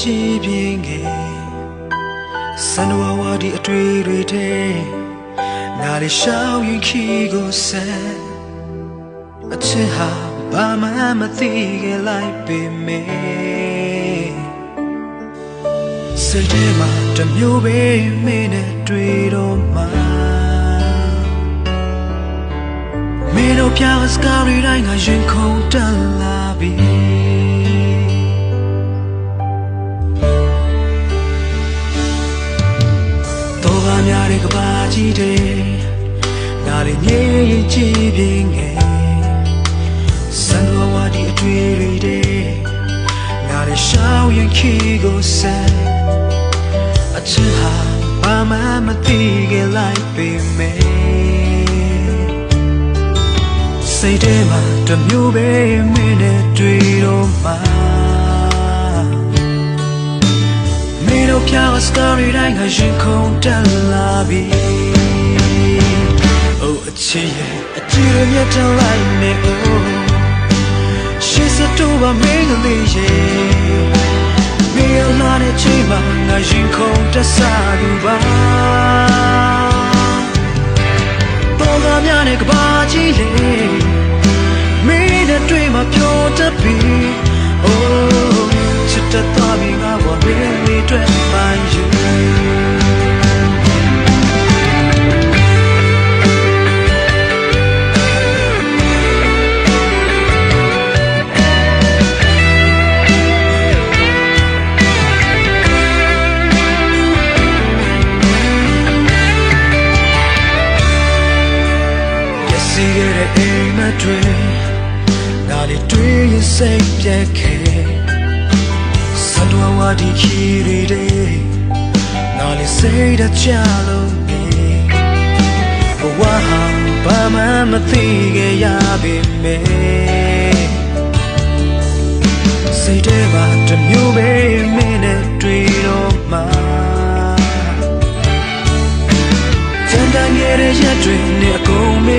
ချီးပြင်းခဲ့စန္ဒဝါဝါဒီအတွေ့တွေထဲငါလေးရှောင်းရင်ခီကိုဆက်အချစ်ဟာဘာမှမသိခဲ့လိုက်ပေမဲ့စင်တဲမှာတမျိုးပဲမင်းနဲ့တွေ့တော့မှမင်းတို့ပြစကားတွေတိုင်းကရင်ခုန်တက်လာပြီ များတဲ့ကဘာကြီးတဲ့ငါလေးငြိမ်ရင်ကြည်ပြင်းငယ်စံတော်ဝါဒီအတွေ့တွေတဲ့ငါလေးရှောင်းရင်ခီကိုဆက်အချစ်ဟာဘာမှမသိခဲ့လိုက်ပေမဲ့စိတ်ထဲမှာတစ်မျိုးပဲမ စကားတွေတိုင်းကရင်ခုန်တက်လာပြီ Oh အချစ်ရဲ့အကြည့်ရမြတ်တလိုက်နေ Oh ရှေ့စတူပါမင်းကလေးရဲ့မင်းလာတဲ့ချိန်မှာငါရင်ခုန်တက်စားသူပါပေါ် စီးခဲ့တဲ့အိမ်မက်တွေငါလေးတွေ့ရင်စိတ်ပြက်ခဲ့စံတော်ဝါဒီခီရီတွေငါလေးစိတ်တကြလို့နေဘဝဟာဘာမှမသိခဲ့ရပေမဲ့စိတ်ထဲမှာတစ်မျိုးပဲမင်းနဲ့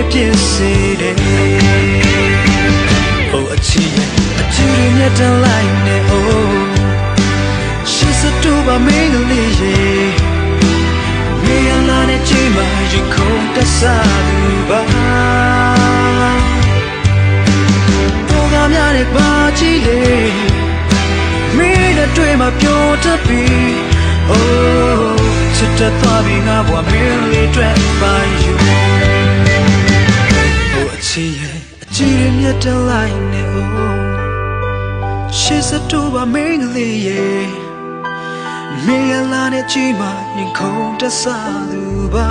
အကုန်မေးပြစ်စေတယ်။ဟိုအချီရဲ့အချီတွေမြတ်တမ်းလိုက်နေ Oh ရှိစတူပါမင်းကလေးရဲ့မြေရလာတဲ့ချိန်မှာရင်ခုန်တဆသူပါပေါ်ကများတဲ့ပါချီလေးမင်းနဲ့တွေ့မှာပျော်တတ်ပြီ Oh ချစ်တတ်သွားပြီငါဘဝမင်းလေးတွေ့ပါယူဟိုအ ချီရဲ့အချီရမြတ်တလိုက်နေ Oh ရှေ့စတူပါမင်းကလေးရဲ့မေရလာတဲ့ချိန်မှာရင်ခုန်တဆသူပါ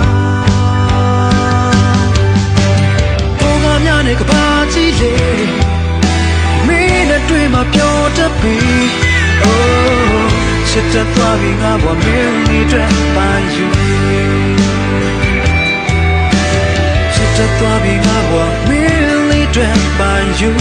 ပေါ်ကများနဲ့ကဘာကြီးလေမင်းနဲ့တွေ့မှာပျော်တတ်ပြီ Oh ချစ်တတ်သွားပြီငါဘဝမင်းလေးတွေ့ပါယူချစ်တတ်သွားပြီငါဘဝမင်းလေးတွေ့ ပါယူ